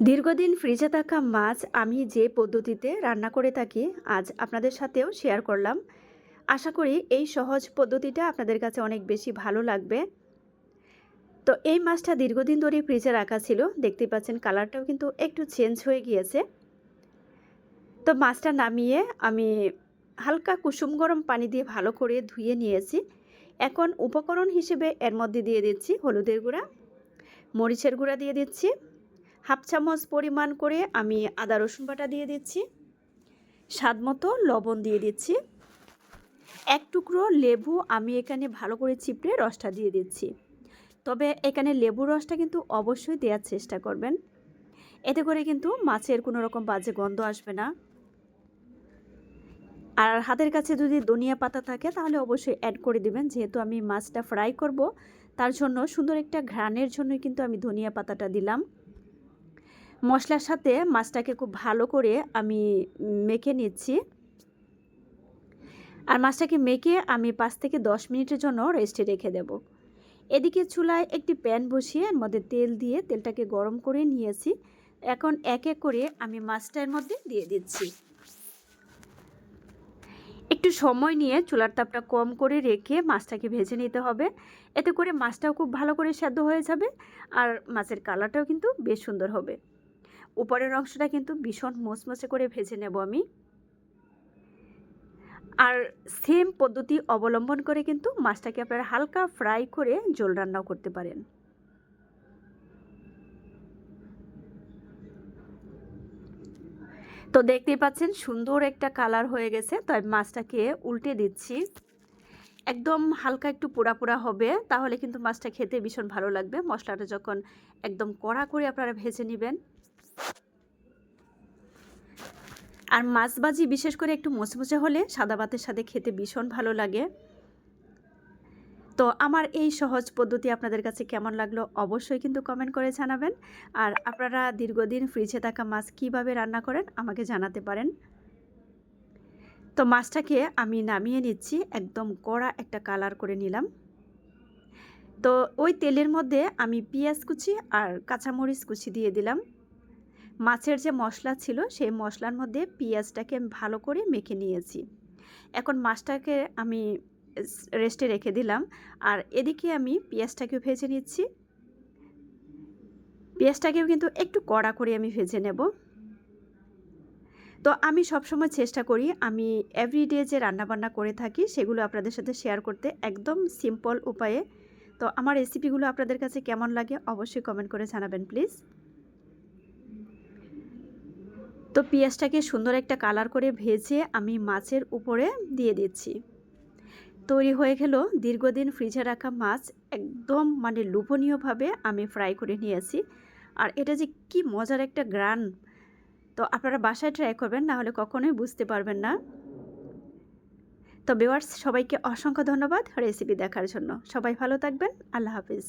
দীর্ঘদিন ফ্রিজে থাকা মাছ আমি যে পদ্ধতিতে রান্না করে থাকি, আজ আপনাদের সাথেও শেয়ার করলাম। আশা করি এই সহজ পদ্ধতিটা আপনাদের কাছে অনেক বেশি ভালো লাগবে। তো এই মাছটা দীর্ঘদিন ধরে ফ্রিজে রাখা ছিল দেখতে পাচ্ছেন কালারটাও কিন্তু একটু চেঞ্জ হয়ে গিয়েছে। তো মাছটা নামিয়ে আমি হালকা কুসুম গরম পানি দিয়ে ভালো করে ধুয়ে নিয়েছি। এখন উপকরণ হিসেবে এর মধ্যে দিয়ে দিচ্ছি হলুদের গুঁড়া, মরিচের গুঁড়া দিয়ে দিচ্ছি। হাফ চামচ পরিমাণ করে আমি আদা রসুন বাটা দিয়ে দিচ্ছি। স্বাদ মতো লবণ দিয়ে দিচ্ছি। এক টুকরো লেবু আমি এখানে ভালো করে চিপড়ে রসটা দিয়ে দিচ্ছি। তবে এখানে লেবুর রসটা কিন্তু অবশ্যই দেওয়ার চেষ্টা করবেন। এতে করে কিন্তু মাছের কোনো রকম বাজে গন্ধ আসবে না। আর হাতের কাছে যদি ধনিয়া পাতা থাকে তাহলে অবশ্যই অ্যাড করে দিবেন। যেহেতু আমি মাছটা ফ্রাই করব, তার জন্য সুন্দর একটা ঘ্রাণের জন্যই কিন্তু আমি ধনিয়া পাতাটা দিলাম। মশলার সাথে মাছটাকে খুব ভালো করে আমি মেখে নিচ্ছি। আর মাছটাকে মেখে আমি পাঁচ থেকে দশ মিনিটের জন্য রেস্টে রেখে দেব। এদিকে চুলায় একটি প্যান বসিয়ে এর মধ্যে তেল দিয়ে তেলটাকে গরম করে নিয়েছি। এখন এক এক করে আমি মাছটার মধ্যে দিয়ে দিচ্ছি। একটু সময় নিয়ে চুলার তাপটা কম করে রেখে মাছটাকে ভেজে নিতে হবে। এতে করে মাছটাও খুব ভালো করে সেদ্ধ হয়ে যাবে আর মাছের কালারটাও কিন্তু বেশ সুন্দর হবে। উপরের অংশটা কিন্তু ভীষণ মোচমোচে করে ভেজে নেব আমি। আর সেম পদ্ধতি অবলম্বন করে কিন্তু মাছটাকে আপনারা হালকা ফ্রাই করে জোল রান্নাও করতে পারেন। তো দেখতেই পাচ্ছেন সুন্দর একটা কালার হয়ে গেছে, তাই মাছটাকে উল্টে দিচ্ছি। একদম হালকা একটু পোড়া পোড়া হবে, তাহলে কিন্তু মাছটা খেতে ভীষণ ভালো লাগবে। মশলাটা যখন একদম কড়া করে আপনারা ভেজে নেবেন। আর মাছ ভাজি বিশেষ করে একটু মুচমুচে হলে সাদা ভাতের সাথে খেতে ভীষণ ভালো লাগে। তো আমার এই সহজ পদ্ধতি আপনাদের কাছে কেমন লাগল অবশ্যই কিন্তু কমেন্ট করে জানাবেন। আর আপনারা দীর্ঘদিন ফ্রিজে থাকা মাছ কীভাবে রান্না করেন আমাকে জানাতে পারেন। তো মাছটাকে আমি নামিয়ে নিচ্ছি, একদম কড়া একটা কালার করে নিলাম। তো ওই তেলের মধ্যে আমি পেঁয়াজ কুচি আর কাঁচামরিচ কুচি দিয়ে দিলাম। মাছের যে মশলা ছিল, সেই মশলার মধ্যে পেঁয়াজটাকে আমি ভালো করে মেখে নিয়েছি। এখন মাছটাকে আমি রেস্টে রেখে দিলাম। আর এদিকে আমি পেঁয়াজটাকেও ভেজে নিচ্ছি। পেঁয়াজটাকেও কিন্তু একটু কড়া করে আমি ভেজে নেব। তো আমি সবসময় চেষ্টা করি, আমি এভরিডে যে রান্নাবান্না করে থাকি, সেগুলো আপনাদের সাথে শেয়ার করতে একদম সিম্পল উপায়ে। তো আমার রেসিপিগুলো আপনাদের কাছে কেমন লাগে, অবশ্যই কমেন্ট করে জানাবেন প্লিজ তো পেঁয়াজটাকে সুন্দর একটা কালার করে ভেজে আমি মাছের উপরে দিয়ে দিচ্ছি। তৈরি হয়ে গেল দীর্ঘদিন ফ্রিজে রাখা মাছ, একদম মানে লোভনীয়ভাবে আমি ফ্রাই করে নিয়েছি। আর এটা যে কি মজার একটা গ্রান! তো আপনারা বাসায় ট্রাই করবেন, না হলে কখনোই বুঝতে পারবেন না। তো বেওয়ার্স সবাইকে অসংখ্য ধন্যবাদ রেসিপি দেখার জন্য। সবাই ভালো থাকবেন, আল্লাহ হাফিজ।